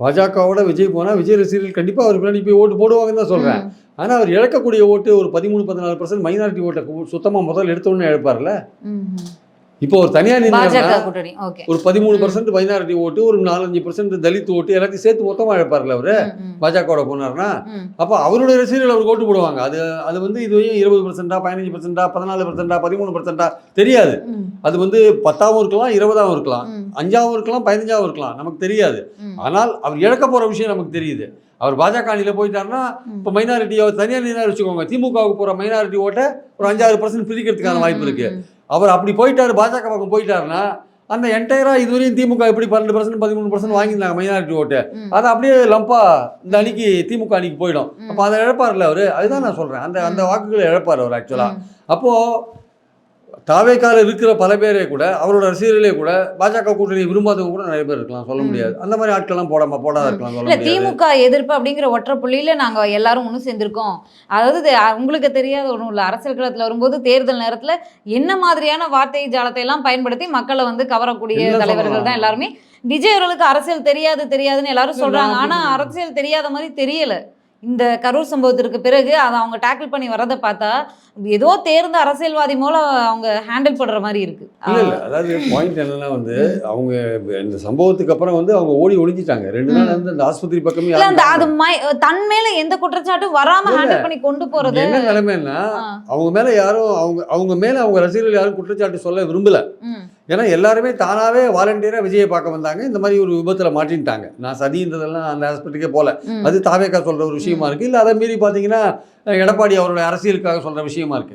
பாஜகவோட விஜய் போனால் விஜய் ரசிகர்கள் கண்டிப்பாக அவர் பின்னாடி போய் ஓட்டு போடுவாங்கன்னு தான் சொல்கிறேன் ஆனால் அவர் இழக்கக்கூடிய ஓட்டு ஒரு பதிமூணு பதினாலு பர்சன்ட் மைனாரிட்டி ஓட்டை சுத்தமாக முதல்ல எடுத்தோன்னே இழப்பார்ல. இப்போ ஒரு கூட்டணி. ஓகே ஒரு பதிமூணு பர்சன்ட் மைனாரிட்டி ஓட்டு ஒரு நாலஞ்சு பர்சன்ட் தலித் ஓட்டு எல்லாத்தையும் சேர்த்து மொத்தமாக இழப்பார்ல அவர்? பாஜகவோட போனார்னா அப்போ அவருடைய ரசிகர்கள் அவருக்கு ஓட்டு போடுவாங்க. அது அது வந்து இதுவரையும் இருபது பர்சன்டா பதினஞ்சு பர்சன்டா பதினாலு பர்சன்டா பதிமூணு பர்சன்டா தெரியாது. அது வந்து பத்தாவும் இருக்கலாம் இருபதாவும் இருக்கலாம். அஞ்சாவும் இருக்கலாம் பதினஞ்சாவும் இருக்கலாம். நமக்கு தெரியாது. ஆனால் அவர் இழக்க போகிற விஷயம் நமக்கு தெரியுது. அவர் பாஜக அணியில் போயிட்டாருன்னா இப்போ மைனாரிட்டி அவர் தனியாக நின்று வச்சுக்கோங்க. திமுகவுக்கு போகிற மைனாரிட்டி ஓட்டை ஒரு அஞ்சாறு பர்சன்ட் பிரிக்கிறதுக்கான வாய்ப்பு இருக்கு. அவர் அப்படி போயிட்டாரு பாஜக பக்கம் போயிட்டாருன்னா அந்த என்டையராக இதுவரையும் திமுக எப்படி பன்னெண்டு பர்சன்ட் பதிமூணு பர்சன்ட் வாங்கியிருந்தாங்க மைனாரிட்டி ஓட்டு. அது அப்படியே லம்பா இந்த அணிக்கு திமுக அணிக்கு போயிடும். அப்போ அதை இழப்பார்ல அவர்? அதுதான் நான் சொல்கிறேன் அந்த அந்த வாக்குகளை இழப்பார் அவர் ஆக்சுவலாக அப்போது தாவேக்கால இருக்கிற பல பேரே கூட அவரோட ரசிகர்களே கூட பாஜக கூட்டணியை விரும்பாதவங்க கூட நிறைய பேர் இருக்கலாம் சொல்ல. முடியாது. அந்த மாதிரி ஆட்கள்லாம் போடாம போடாத இருக்கலாம் சொல்ல திமுக எதிர்ப்பு அப்படிங்கிற ஒற்றை புள்ளியில நாங்க எல்லாரும் ஒண்ணு சேர்ந்திருக்கோம். அதாவது உங்களுக்கு தெரியாத ஒண்ணும் இல்ல. அரசியல் களத்துல வரும்போது தேர்தல் நேரத்துல என்ன மாதிரியான வார்த்தை ஜாலத்தை எல்லாம் பயன்படுத்தி மக்களை வந்து கவரக்கூடிய தலைவர்கள்? தான் எல்லாருமே. விஜய் அவர்களுக்கு அரசியல் தெரியாது தெரியாதுன்னு எல்லாரும் சொல்றாங்க. ஆனா அரசியல் தெரியாத மாதிரி தெரியல. இந்த கரூர் சம்பவத்திற்கு பிறகு அதை அவங்க டேக்கிள் பண்ணி வரதை பார்த்தா ஏதோ தேர்ந்த அரசியல்வாதி மூல அவங்க ஹேண்டில் பண்ற மாதிரி இருக்கு. இல்ல இல்ல. அதாவது பாயிண்ட் என்னன்னா வந்து அவங்க இந்த சம்பவத்துக்கு அப்புறம் வந்து அவங்க ஓடி ஒளிஞ்சிட்டாங்க. ரெண்டு நாள் வந்து அந்த ஆஸ்பத்திரி பக்கமே இல்ல அந்த அது தன் மேல எந்த குற்றச்சாட்டும் வராம. ஹேண்டில் பண்ணி கொண்டு போறது. என்ன நிலைமைன்னா அவங்க மேல யாரும் அவங்க அவங்க மேல அவங்க ரசிகர்கள் யாரும் குற்றச்சாட்டு சொல்ல விரும்பல. ஏன்னா எல்லாருமே தானாவே வாலண்டியரா விஜயை பார்க்க வந்தாங்க. இந்த மாதிரி ஒரு விபத்துல மாட்டின்ட்டாங்க. நான் சதின்றதெல்லாம் அந்த ஹாஸ்பிட்டலுக்கே போல. ம். அது தாவேக்கா சொல்ற ஒரு விஷயமா இருக்கு. இல்ல அதை மீறி பாத்தீங்கன்னா எடப்பாடி அவருடைய அரசியலுக்காக சொல்ற விஷயமா இருக்கு.